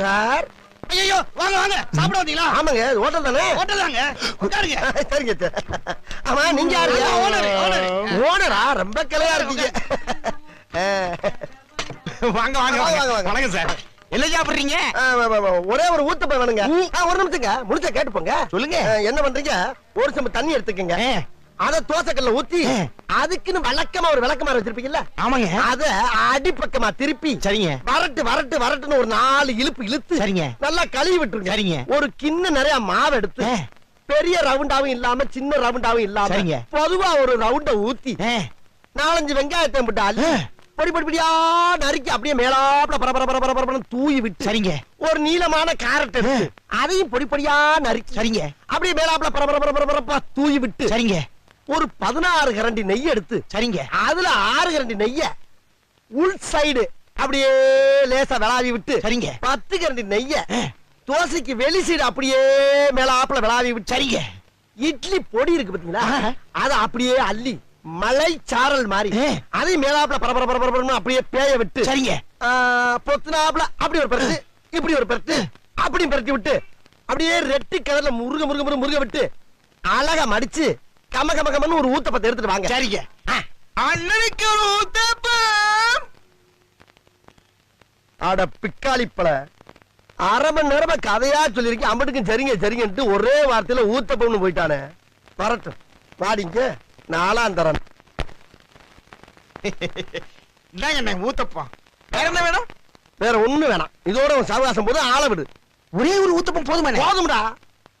Sir. ஐயோ வாங்க வாங்க. சாப்பிட வந்தீங்களா? ஆமாங்க ஹோட்டல் தானே? ஹோட்டல் தாங்க. உட்காருங்க. சரிங்க சார். ஆமா நீங்க யாரு? owner, owner. ஓனரா? ரொம்ப கிளையா இருக்கீங்க. வாங்க வாங்க, வாங்க, வாங்க. வணக்கம் சார். என்ன சாப்பிடுறீங்க. ஒரே ஒரு ஊத்தப்ப வேணுங்க. ஒரு நிமிஷங்க முடிச்சா கேட்டு போங்க சொல்லுங்க. என்ன பண்றீங்க? ஒரு சம்பு தண்ணி எடுத்துக்கங்க. அத தோசைக்கல்ல ஊத்தி அதுக்குன்னு வழக்கமா ஒரு விளக்கமா வச்சிருப்பீங்கல்ல ஆமாங்க அத அடிப்பக்கமா திருப்பி சரிங்க வரட்டு வரட்டு வரட்டுன்னு ஒரு நாலு இழுப்பு இழுத்து சரிங்க. நல்லா கழுவி விட்டுருங்க சரிங்க. ஒரு கிண்ண நிறைய மாவு எடுத்து. பெரிய ரவுண்டாவும் இல்லாம சின்ன ரவுண்டாவும் இல்லாம சரிங்க. பொதுவா ஒரு ரவுண்ட ஊத்தி நாலஞ்சு வெங்காயத்தை போட்டு அள்ளி. பொடி பொடி பொடியா நறுக்கி அப்படியே மேலாப்ல பர பர பர பர பரன்னு தூவி விட்டு சரிங்க ஒரு நீளமான கேரட் எடுத்து அதையும் பொடி பொடியா நறுக்கி சரிங்க அப்படியே மேலாப்ல பர பர பர பர பரப்பா தூவி விட்டு சரிங்க ஒரு பதினாறு கரண்டி நெய் எடுத்து சரிங்க அதுல ஆறு கரண்டி நெய்ய உள் சைடு அப்படியே லேசா விளாவி விட்டு சரிங்க பத்து கரண்டி நெய்ய. தோசைக்கு வெளி சைடு அப்படியே மேலாப்ல விளாவி விட்டு சரிங்க இட்லி பொடி இருக்கு பாத்தீங்களா. அத அப்படியே அள்ளி மலை சாரல் மாதிரி ஆ. அதையும் மேலாப்ல பரபர பரபர பரபரன்னு அப்படியே பேய விட்டு சரிங்க ஆ, பொத்துனாப்ல அப்படி ஒரு பரட்டு இப்படி ஒரு பரட்டு அப்படியும் பரட்டி விட்டு அப்படியே ரெட்டி கலர்ல முருக முருக முருக முருக விட்டு அழகா மடிச்சு கம கம கமன்னு ஒரு ஊத்தப்பத்தை எடுத்துட்டு வாங்க. சரிங்க. அண்ணனுக்கு ஒரு ஊத்தப்பம். அட பிக்காளி பழ. அரை மணி நேரமா கதையா சொல்லிருக்கேன் அம்பட்டுக்கும் சரிங்க சரிங்கன்ட்டு ஒரே வார்த்தையில ஊத்தப்பம்னு போயிட்டானே. வரட்டும். வாடிங்க. நாலாம் தரேன் ஊத்தப்பம். வேற என்ன வேணும்? வேற ஒண்ணு வேணாம். இதோட சவகாசம் போது ஆள விடு. ஒரே ஒரு ஊத்தப்பம் போதுமா போதும்டா.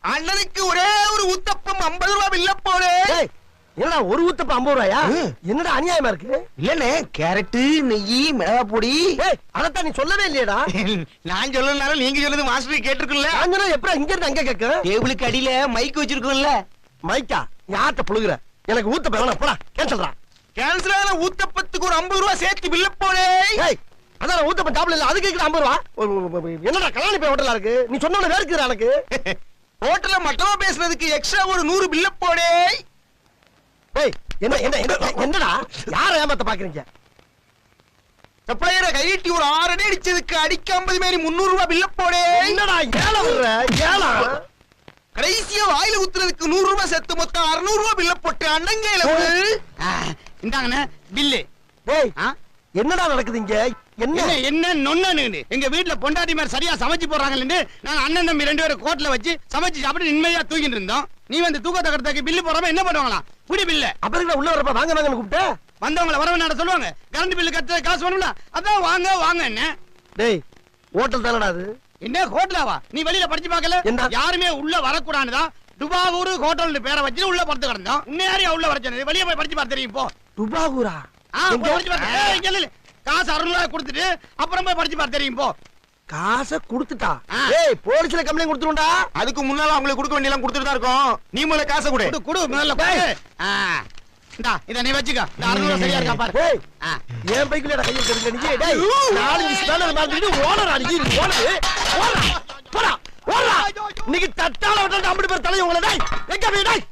அண்ணனுக்கு ஒரே ஒரு ஊத்தப்பம் ஐம்பது ரூபாய் போடு ஏய், என்னடா ஒரு ஊத்தப்பம் ஐம்பது ரூபாயா. என்னடா அநியாயமா இருக்கு? இல்லண்ணே கேரட்டு நெய் மிளகா பொடி. அதத்தான் நீ சொல்லவே இல்லையேடா. நான் சொல்லனாலும் நீங்க சொன்னது மாஸ்டர் கேட்டிருக்குல்ல காஞ்சனா எப்படா இங்க இருந்து அங்க கேட்க? டேபிளுக்கு அடியில மைக் வச்சிருக்கோம்ல. மைக்கா யார்கிட்ட புழுகுற. எனக்கு ஊத்தப்பம் வேணாம் போடா கேன்சல்டா கேன்சல் ஊத்தப்பத்துக்கு ஒரு ஐம்பது ரூபாய் சேர்த்து பில்ல ஏய் அதான் ஊத்தப்பம் டாப்ல இல்ல அதுக்கு ஐம்பது ரூபா? என்னடா கல்யாணி போய் ஹோட்டலா இருக்கு? நீ சொன்ன வேர்க்குற எனக்கு. ஹோட்டல்ல மட்டமா பேசுனதுக்கு எக்ஸ்ட்ரா ஒரு நூறு பில்ல போடு. என்ன என்ன என்ன- என்னடா? யார ஏமாத்த பாக்குறீங்க? சப்ளையரை கையிட்டி ஒரு ஆறு அடி அடிச்சதுக்கு அடிக்க ஐம்பது மாரி முந்நூறு ரூபாய் பில்ல போடு. என்னடா ஏழை விடுற? ஏழா கடைசியா வாயில ஊத்துறதுக்கு நூறு ரூபாய் சேர்த்து மொத்தம் அறுநூறு ரூபாய் பில்ல போட்டு அண்ணங்கையில இந்தாங்கண்ணே பில்லு என்னடா நடக்குது இங்க? என்ன? என்ன நொன்னு எங்க வீட்ல பொண்டாட்டி மாதிரி சரியா சமைச்சு போறாங்கன்னு நாங்க அண்ணன் தம்பி ரெண்டு பேரும் கோட்ல வச்சு சமைச்சு சாப்பிட்டு நிம்மதியா தூங்கிட்டு இருந்தோம். நீ வந்து தூக்க தக்கறதுக்கு பில்லு போடாம என்ன பண்ணுவாங்களா புடி பில்ல அப்புறம் உள்ள வரப்ப வாங்க வாங்கன்னு கூப்பிட்ட? வந்தவங்கள வரவனாட சொல்லுவாங்க. கரண்ட் பில்லு கட்ட காசு வேணும்ல அதான் வாங்க வாங்க என்ன டேய் ஹோட்டல் தானடா அது? என்ன ஹோட்டலாவா நீ வெளியில படிச்சு பார்க்கல? யாருமே உள்ள வரக்கூடாதுதான் துபாகூர் ஹோட்டல் பேரை வச்சு உள்ள படுத்து கிடந்தோம். உன்னை யாரையா உள்ள வர சொன்னது? வெளியே போய் படிச்சு பார்த்து தெரியும் போ. துபாகூரா? பாரு. காசு அறுநூறு கொடுத்துட்டு அப்புறம் போய் படிச்சு பார்த்து தெரியும் போ. காசை கொடுத்துட்டா. ஏய் போலீஸ்ல கம்ப்ளைண்ட் கொடுத்துருண்டா அதுக்கு முன்னால அவங்களுக்கு கொடுக்க வேண்டியலாம் கொடுத்துட்டு தான் இருக்கோம். நீ முதல்ல காசை கொடு. கொடு கொடு முதல்ல கொடு. ஆ. இந்தா இத நீ வச்சுக்க. இந்த அறுநூறு சரியா இருக்கா பாரு. என் பைக்குல கையை தெரிஞ்ச நீ? டேய் நாலஞ்சு ஸ்பேனர் மாத்திட்டு ஓனர் அடிச்சு ஓனர் ஓடா. போடா. ஓடா இன்னைக்கு தட்டால விட்டு ஐம்பது பேர் தலைய உங்களை டேய் எங்க போய் டேய்